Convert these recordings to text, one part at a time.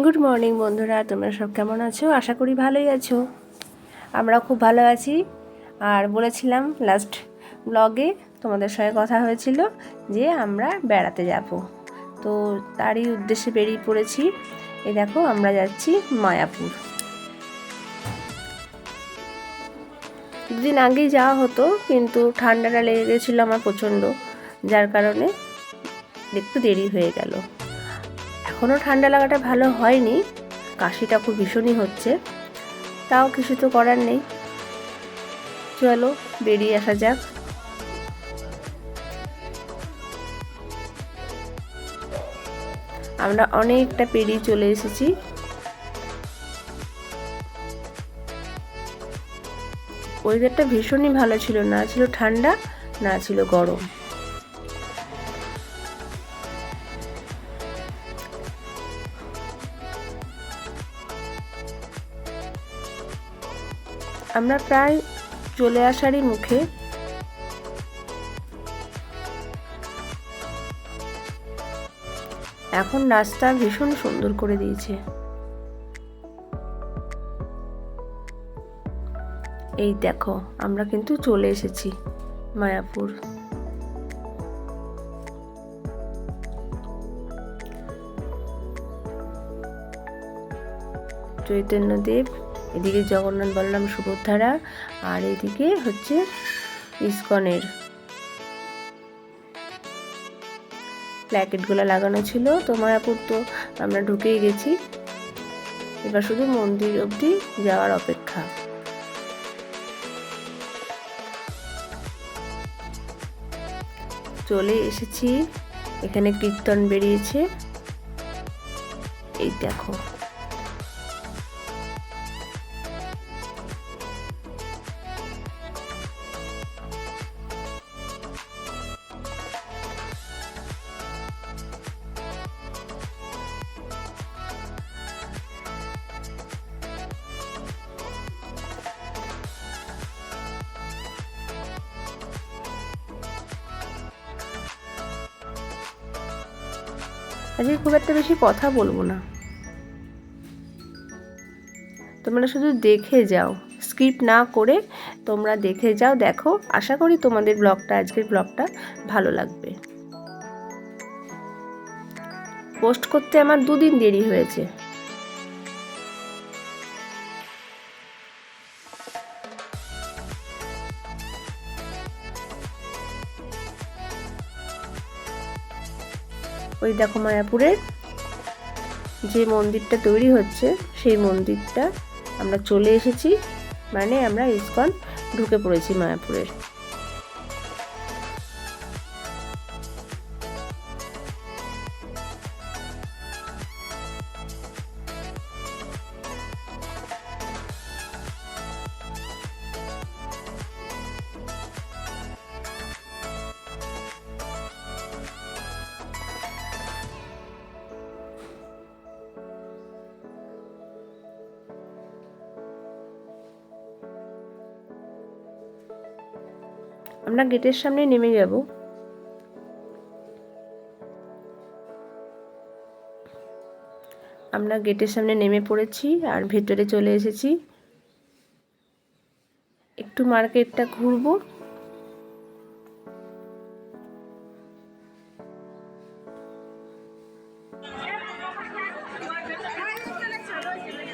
Good morning বন্ধুরা। তোমরা সব কেমন আছো? আশা করি ভালোই আছো। আমরা খুব ভালো আছি। আর বলেছিলাম লাস্ট ব্লগে তোমাদের সঙ্গে কথা হয়েছিল যে আমরা বেড়াতে যাব। তো তারই উদ্দেশ্যে বেরিয়ে পড়েছি। এ দেখো, আমরা যাচ্ছি মায়াপুর। দুদিন আগেই যাওয়া হতো, কিন্তু ঠান্ডাটা লেগে গেছিল আমার প্রচণ্ড। যার কারণে একটু দেরি হয়ে গেল। এখনও ঠান্ডা লাগাটা ভালো হয়নি। কাশিটা খুব ভীষণই হচ্ছে। তাও কিছু তো করার নেই। চলো, বেরিয়ে আসা যাক। আমরা অনেকটা পেরিয়ে চলে এসেছি। ওয়েদারটা ভীষণই ভালো ছিল। না ছিল ঠান্ডা, না ছিল গরম। আমরা প্রায় চলে আসারই মুখে। এখন রাস্তা ভীষণ সুন্দর করে দিয়েছে। এই দেখো, আমরা কিন্তু চলে এসেছি মায়াপুর। চৈতন্যদেব এদিকে জগন্নাথ বললাম সুভদ্রারা আর এদিকে হচ্ছে ইস্কনের প্ল্যাকেটগুলো লাগানো ছিল তো মায়াপুর তো আমরা ঢুকেই গেছি। এবার শুধু মন্দির অবধি যাওয়ার অপেক্ষা। চলে এসেছি। এখানে কীর্তন বেরিয়েছে। এই দেখো। বেশি কথা বলব না। তোমরা শুধু দেখে যাও স্কিপ না করে তোমরা দেখে যাও, দেখো। আশা করি তোমাদের ব্লগটা, আজকের ব্লগটা ভালো লাগবে। পোস্ট করতে আমার দুদিন দেরি হয়েছে। ওই দেখো মায়াপুরের যে মন্দিরটা তৈরি হচ্ছে, সেই মন্দিরটা আমরা চলে এসেছি। মানে আমরা ইস্কন ঢুকে পড়েছি মায়াপুরের আমরা গেটের সামনে নেমে যাব। আমরা গেটের সামনে নেমে পড়েছি আর ভেতরে চলে এসেছি। একটু মার্কেটটা ঘুরবো।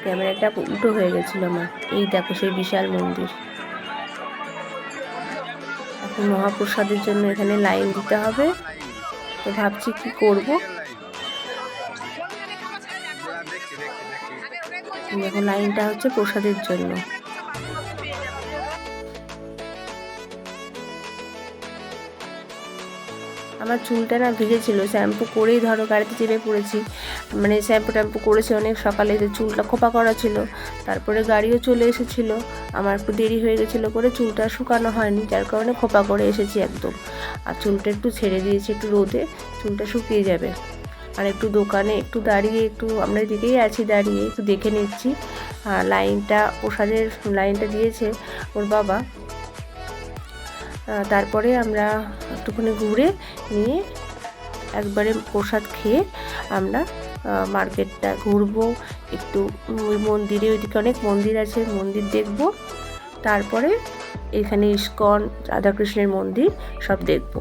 ক্যামেরাটা উল্টো হয়ে গেছিল আমার। এই দেখো সেই বিশাল মন্দির। মহাপ্রসাদের জন্য এখানে লাইন দিতে হবে। তো ভাবছি কি করব। দেখো, লাইনটা হচ্ছে প্রসাদের জন্য। আমার চুলটা না ভিজেছিল, শ্যাম্পু করেই ধরো গাড়িতে চেপে পড়েছি। মানে শ্যাম্পু ট্যাম্পু করেছি অনেক সকালে, যে চুলটা খোপা করা ছিল। তারপরে গাড়িও চলে এসেছিল। আমার একটু দেরি হয়ে গেছিল করে চুলটা শুকানো হয়নি, যার কারণে খোপা করে এসেছি একদম। আর চুলটা একটু ছেড়ে দিয়েছি একটু রোদে, চুলটা শুকিয়ে যাবে। আর একটু দোকানে একটু দাঁড়িয়ে, একটু আমরা এদিকেই আছি দাঁড়িয়ে একটু দেখে নিচ্ছি। আর লাইনটা, প্রসাদের লাইনটা দিয়েছে ওর বাবা। তারপরে আমরা একটুখানি ঘুরে নিয়ে একবারে প্রসাদ খেয়ে আমরা মার্কেটটা ঘুরবো। একটু ওই মন্দিরে, ওইদিকে অনেক মন্দির আছে, মন্দির দেখব। তারপরে এখানে ইস্কন, রাধাকৃষ্ণের মন্দির সব দেখব।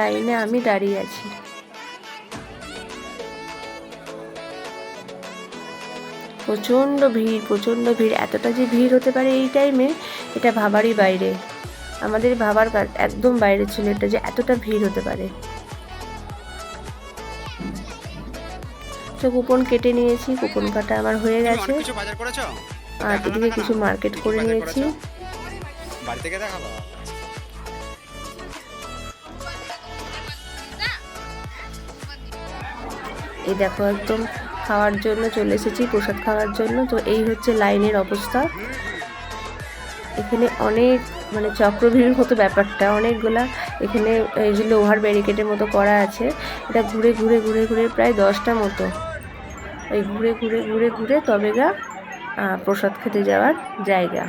লাইনে আমি দাঁড়িয়ে আছি। প্রচণ্ড ভিড় প্রচণ্ড ভিড়। এতটা যে ভিড় হতে পারে এই টাইমে এটা ভাবারই বাইরে। আমাদের ভাবার একদম বাইরে ছিল এটা যে এতটা ভিড় হতে পারে। তো কুপন কেটে নিয়েছি কুপন কাটা আমার হয়ে গেছে। আর এদিকে কিছু মার্কেট করে নিয়েছি। করেছ? বাড়ি থেকে দেখাবো? এই দেখো একদম খাওয়ার জন্য চলে এসেছি, প্রসাদ খাওয়ার জন্য। তো এই হচ্ছে লাইনের অবস্থা। এখানে অনেক মানে চক্রভিড় মতো ব্যাপারটা, অনেকগুলা এখানে এই যে লোহার ব্যারিকেডের মতো করা আছে। এটা ঘুরে ঘুরে ঘুরে ঘুরে প্রায় দশটা মতো। ওই ঘুরে ঘুরে ঘুরে ঘুরে তবে গা প্রসাদ খেতে যাওয়ার জায়গা।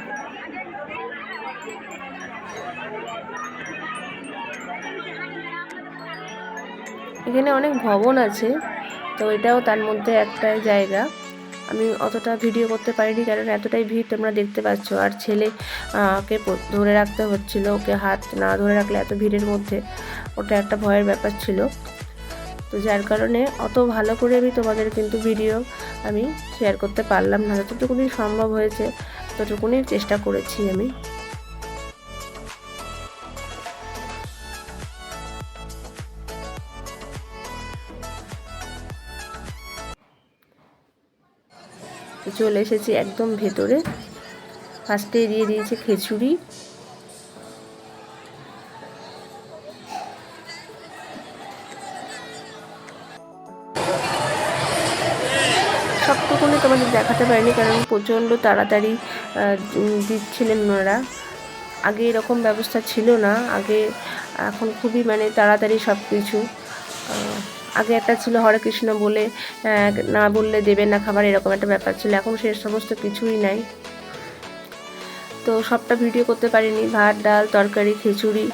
এখানে অনেক ভবন আছে। তো এটাও তার মধ্যে একটা জায়গা। আমি অতটা ভিডিও করতে পারিনি কারণ এতটাই ভিড় তোমরা দেখতে পাচ্ছ। আর ছেলে আহ, কে প- ধরে রাখতে হচ্ছিল ওকে হাত না ধরে রাখলে এত ভিড়ের মধ্যে। ওটা একটা ভয়ের ব্যাপার ছিল। তো যার কারণে অত ভালো করে আমি তোমাদের কিন্তু ভিডিও আমি শেয়ার করতে পারলাম না। যতটুকুনি সম্ভব হয়েছে ততটুকুনি চেষ্টা করেছি আমি। তো চলে এসেছি একদম ভেতরে। ফার্স্টে দিয়ে দিয়েছে খিচুড়ি। সবটুকুনি তোমাদের দেখাতে পারিনি কারণ প্রচণ্ড তাড়াতাড়ি দিচ্ছিলেন ওনারা। আগে এরকম ব্যবস্থা ছিল না। আগে এখন খুবই মানে তাড়াতাড়ি সব কিছু আগে একটা ছিল হরে কৃষ্ণ বলে না বললে দেবে না খাবার, এরকম একটা ব্যাপার ছিল। এখন সে সমস্ত কিছুই নাই। তো সবটা ভিডিও করতে পারিনি। ভাত, ডাল, তরকারি, খিচুড়ি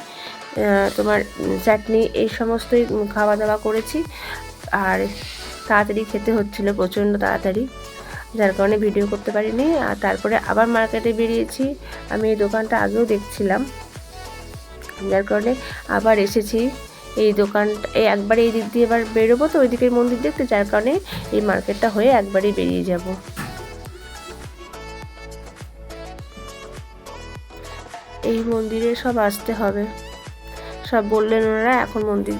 তোমার চাটনি, এই সমস্তই খাওয়া দাওয়া করেছি। আর তাড়াতাড়ি খেতে হচ্ছিল প্রচণ্ড তাড়াতাড়ি। যার কারণে ভিডিও করতে পারিনি। আর তারপরে আবার মার্কেটে বেরিয়েছি। আমি এই দোকানটা আগেও দেখছিলাম। যার কারণে আবার এসেছি। এই দোকানটা একবার এই দিক দিয়ে এবার বেরোবো তো ওই দিকের মন্দির দেখতে, যার কারণে এই মার্কেটটা হয়ে একবারই বেরিয়ে যাব। এই মন্দিরে সব আসতে হবে। সব বললেন ওনারা, এখন মন্দির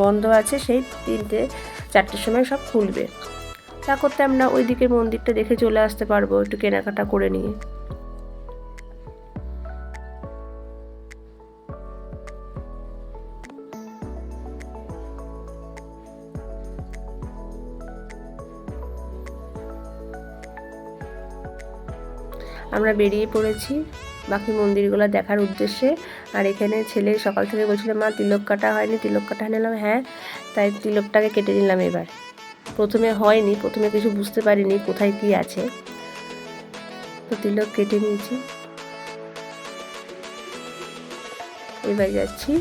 বন্ধ আছে, সেই তিনটে, চারটের সময় সব খুলবে। তা করতে আমরা ওই দিকের মন্দিরটা দেখে চলে আসতে পারব, একটু কেনাকাটা করে নিয়ে। আমরা বেরিয়ে পড়েছি বাকি মন্দিরগুলো দেখার উদ্দেশ্যে। আর এখানে ছেলে সকাল থেকে বলছিল, মা, তিলক কাটা হয়নি। তিলক কাটা নিলাম হ্যাঁ। তাই তিলকটাকে কেটে নিলাম এবার। প্রথমে হয়নি, প্রথমে কিছু বুঝতে পারিনি কোথায় কি আছে। তো তিলক কেটে নিয়েছি। এবার যাচ্ছি।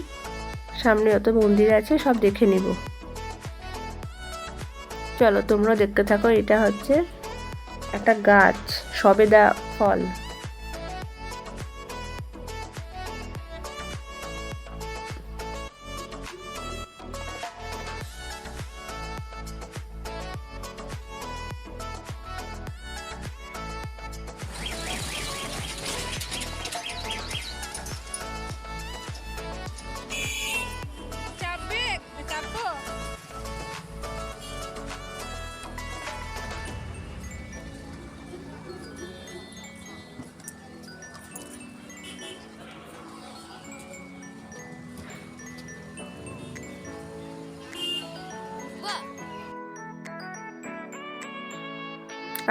সামনে যত মন্দির আছে সব দেখে নিব। চলো তোমরা দেখতে থাকো, এটা হচ্ছে একটা গাছ। সবেদা ফল।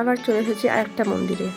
আবার চলে এসেছি আরেকটা মন্দিরে।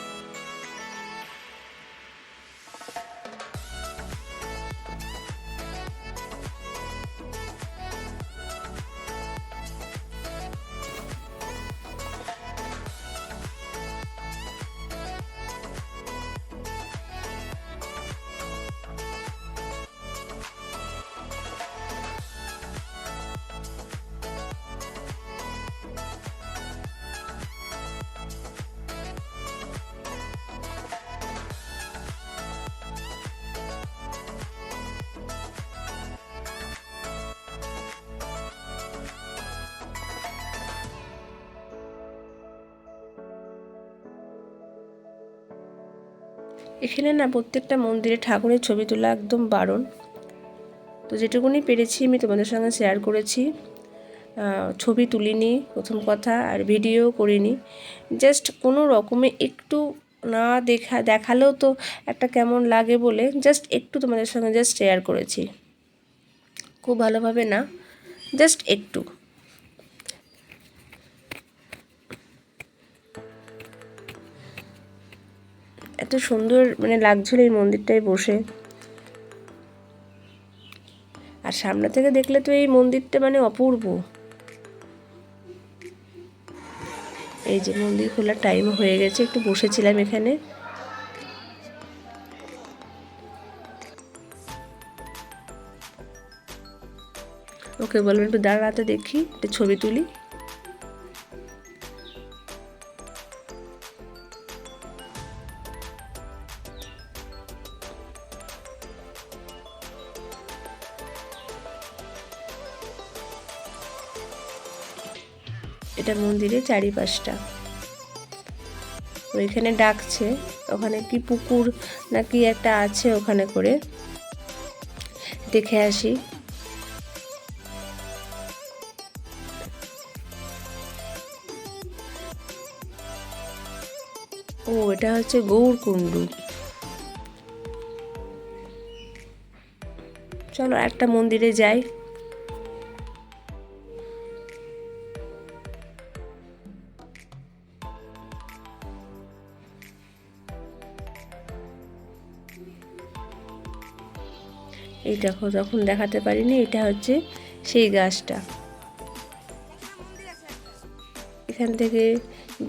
এখানে না প্রত্যেকটা মন্দিরে ঠাকুরের ছবি তোলা একদম বারণ। তো যেটুকুনি পেরেছি আমি তোমাদের সঙ্গে শেয়ার করেছি। ছবি তুলিনি, প্রথম কথা, আর ভিডিও করিনি। জাস্ট কোনো রকমে একটু না দেখা, দেখালেও তো একটা কেমন লাগে বলে জাস্ট একটু তোমাদের সঙ্গে জাস্ট শেয়ার করেছি। খুব ভালোভাবে না জাস্ট একটু। এত সুন্দর মানে লাগছিল এই মন্দিরটায় বসে। আর সামনে থেকে দেখলে তো এই মন্দিরটা মানে অপূর্ব। এই যে মন্দির খোলার টাইম হয়ে গেছে, একটু বসেছিলাম এখানে। ওকে বলবেন, একটু দাঁড়াতে দেখি, একটা ছবি তুলি। মন্দিরের চারিপাশটা। ওইখানে ডাকছে, ওখানে কি পুকুর নাকি একটা আছে ওখানে করে। দেখে আসি। ও, এটা হচ্ছে গৌরকুণ্ডু। চলো একটা মন্দিরে যাই। দেখো, যখন দেখাতে পারিনি, এটা হচ্ছে সেই গাছটা। এখান থেকে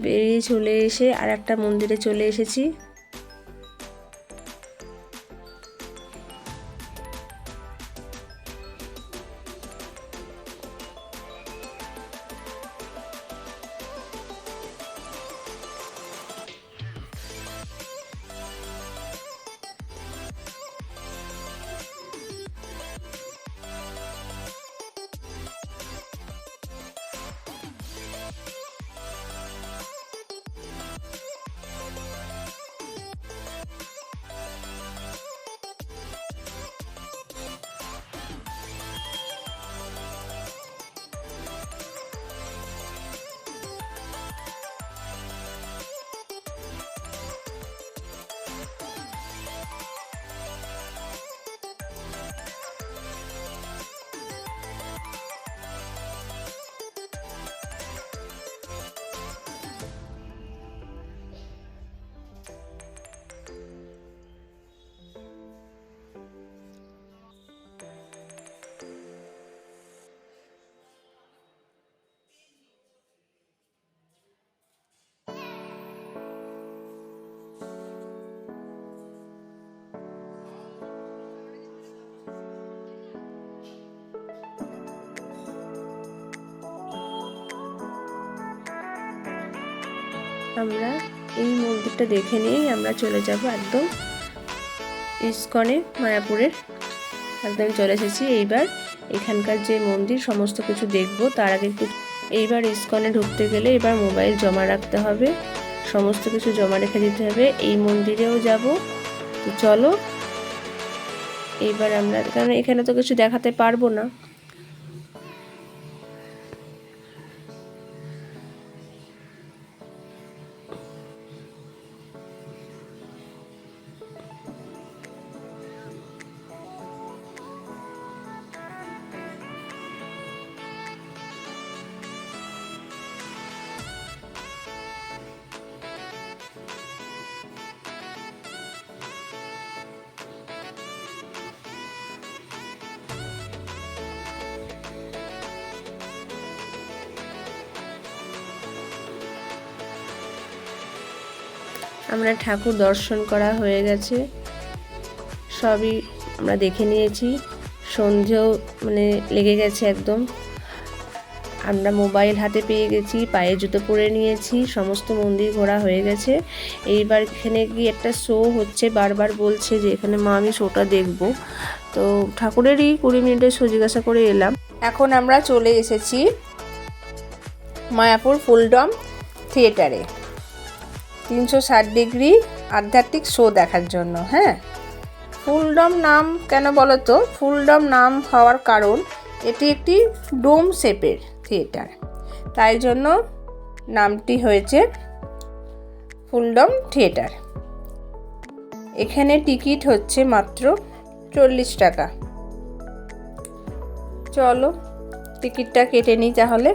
বেরিয়ে চলে এসে আর একটা মন্দিরে চলে এসেছি। আমরা এই মন্দিরটা দেখে নিয়েই আমরা চলে যাব একদম ইস্কনে, মায়াপুরের। একদম চলে এসেছি। এইবার এখানকার যে মন্দির, সমস্ত কিছু দেখব। তার আগে একটু এইবার ইস্কনে ঢুকতে গেলে এবার মোবাইল জমা রাখতে হবে। সমস্ত কিছু জমা রেখে দিতে হবে। এই মন্দিরেও যাব। তো চলো, এইবার আমরা কারণ এখানে তো কিছু দেখাতে পারব না। আমরা ঠাকুর দর্শন করা হয়ে গেছে। সবই আমরা দেখে নিয়েছি। সন্ধেও মানে লেগে গেছে একদম। আমরা মোবাইল হাতে পেয়ে গেছি, পায়ে জুতো পরে নিয়েছি, সমস্ত মন্দির ঘোরা হয়ে গেছে। এইবার এখানে কি একটা শো হচ্ছে, বারবার বলছে যে এখানে মা, আমি শোটা দেখব। তো ঠাকুরেরই কুড়ি মিনিটের শো জিজ্ঞাসা করে এলাম। এখন আমরা চলে এসেছি মায়াপুর ফুলডম থিয়েটারে। তিনশো ষাট ডিগ্রি আধ্যাত্মিক শো দেখার জন্য হ্যাঁ? ফুলডম নাম কেন বলো তো ফুলডম নাম হওয়ার কারণ এটি একটি ডোম শেপের থিয়েটার। তাই জন্য নামটি হয়েছে ফুলডম থিয়েটার। এখানে টিকিট হচ্ছে মাত্র চল্লিশ টাকা। চলো, টিকিটটা কেটে নিই তাহলে।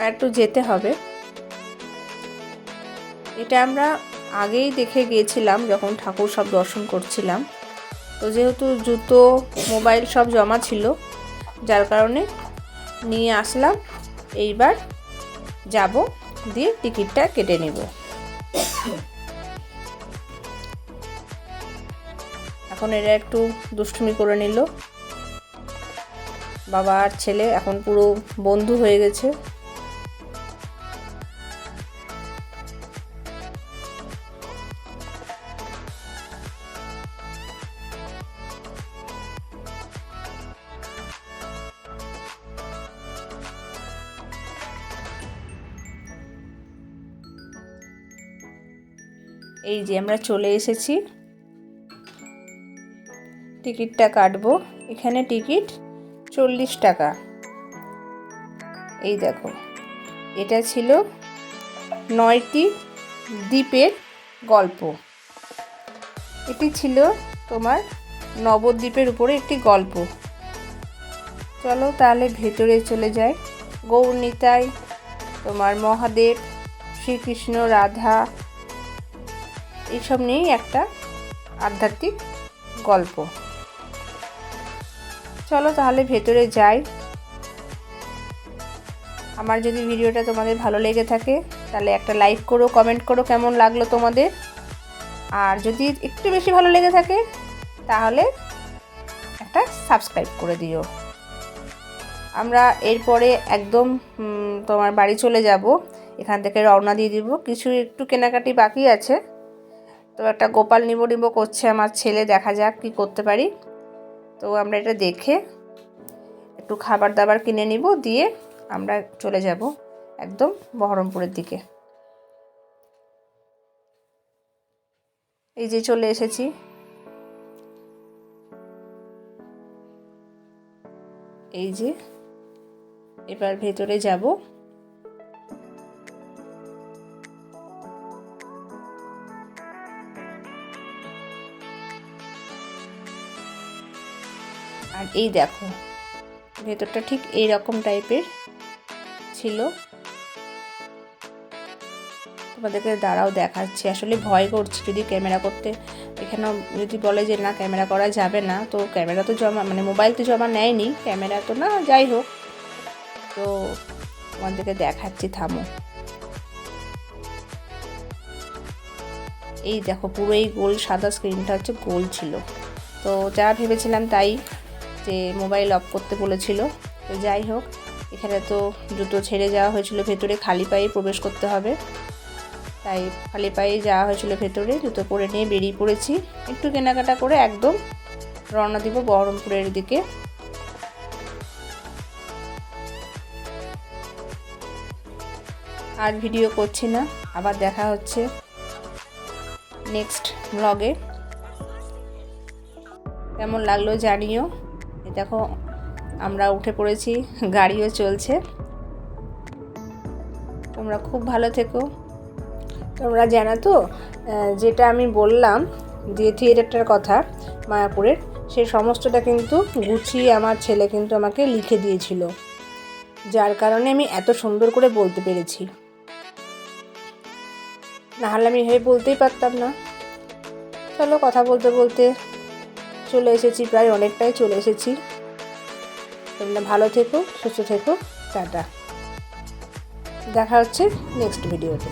আর একটু যেতে হবে। এটা আমরা আগেই দেখে গিয়েছিলাম যখন ঠাকুর সব দর্শন করছিলাম। তো যেহেতু জুতো, মোবাইল সব জমা ছিল, যার কারণে নিয়ে আসলাম। এইবার যাব, দিয়ে টিকিটটা কেটে নেব। এখন এরা একটু দুষ্টুমি করে নিল। বাবা আর ছেলে এখন পুরো বন্ধু হয়ে গেছে। যে আমরা চলে এসেছি। টিকিটটা কাটবো। এখানে টিকিট চল্লিশ টাকা। এই দেখো, এটা ছিল নয়টি দ্বীপের গল্প। এটি ছিল তোমার নবদ্বীপের উপরে একটি গল্প। চলো তাহলে ভেতরে চলে যাই। গৌরনীতাই তোমার মহাদেব, শ্রীকৃষ্ণ, রাধা এইসব নিয়েই একটা আধ্যাত্মিক গল্প। চলো তাহলে ভেতরে যাই। আমার যদি ভিডিওটা তোমাদের ভালো লেগে থাকে, তাহলে একটা লাইক করো কমেন্ট করো কেমন লাগল তোমাদের। আর যদি একটু বেশি ভালো লেগে থাকে, তাহলে একটা সাবস্ক্রাইব করে দিও। আমরা এরপরে একদম তোমার বাড়ি চলে যাব। এখান থেকে রওনা দিয়ে দিব। কিছু একটু কেনাকাটি বাকি আছে। তো একটা গোপাল নিব নিব করছে আমার ছেলে, দেখা যাক কি করতে পারি। তো আমরা এটা দেখে একটু খাবার দাবার কিনে নিব, দিয়ে আমরা চলে যাব একদম বহরমপুরের দিকে। এই যে চলে এসেছি। এই যে এবার ভেতরে যাব। এই দেখো, ভেতরটা ঠিক এই রকম টাইপের ছিল। তোমাদেরকে দাঁড়াও দেখাচ্ছি। আসলে ভয় করছি যদি ক্যামেরা করতে। এখানে যদি বলে যে, না, ক্যামেরা করা যাবে না। তো ক্যামেরা তো জমা মানে মোবাইল তো জমা নেয়নি। ক্যামেরা তো, না, যাই হোক। তো তোমাদেরকে দেখাচ্ছি, থামো। এই দেখো, পুরো এই গোল সাদা স্ক্রিনটা হচ্ছে গোল ছিল। তো যা ভেবেছিলাম তাই যে মোবাইল অফ করতে বলেছিল। তো যাই হোক, এখানে তো জুতো ছেড়ে যাওয়া হয়েছিল ভেতরে, খালি পায়ে প্রবেশ করতে হবে। তাই খালি পায়ে যাওয়া হয়েছিল ভেতরে, জুতো পরে নিয়ে বেরিয়ে পড়েছি। একটু কেনাকাটা করে একদম রওনা দিব বহরমপুরের দিকে। আর ভিডিও করছি না, আবার দেখা হচ্ছে নেক্সট ব্লগে কেমন লাগল জানিও। দেখো, আমরা উঠে পড়েছি, গাড়িও চলছে। তোমরা খুব ভালো থেকো। তোমরা জানো তো যেটা আমি বললাম যে থিয়েটারটার কথা, মায়াপুরের সেই সমস্তটা কিন্তু গুছিয়ে আমার ছেলে কিন্তু আমাকে লিখে দিয়েছিল। যার কারণে আমি এত সুন্দর করে বলতে পেরেছি। নাহলে আমি এভাবে বলতেই পারতাম না। চলো কথা বলতে বলতে চলে এসেছি, প্রায় অনেকটাই চলে এসেছি। তোমরা ভালো থেকো, সুস্থ থেকো, টাটা। দেখা হচ্ছে নেক্সট ভিডিওতে